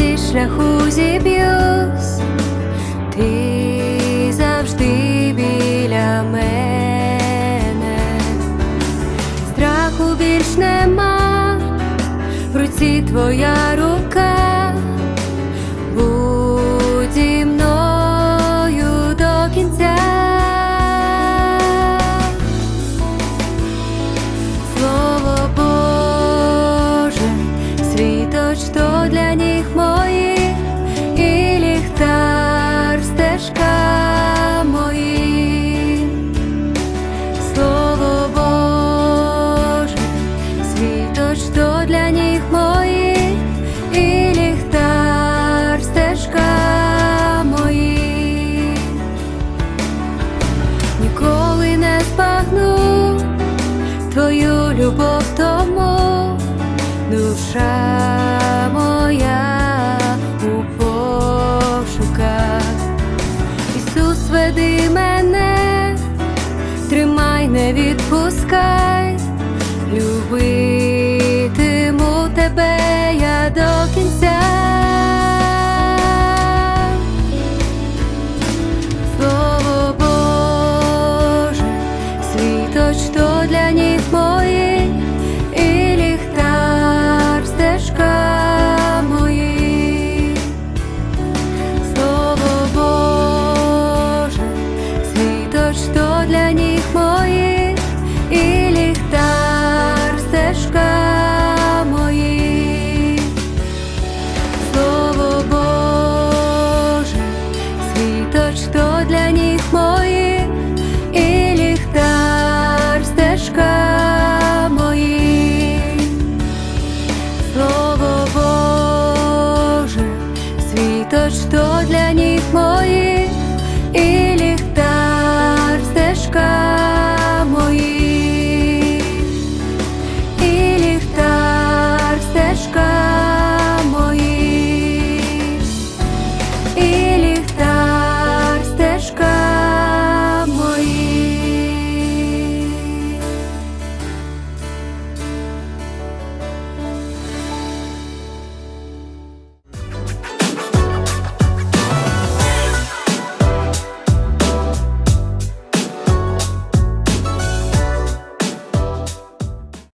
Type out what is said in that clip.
шляху зіб'юсь, ти завжди біля мене, страху більш нема, в руці твоя рука, будь зі мною до кінця. Слово Боже, світоч душа моя у пошуках. Ісус, веди мене, тримай, не відпускай,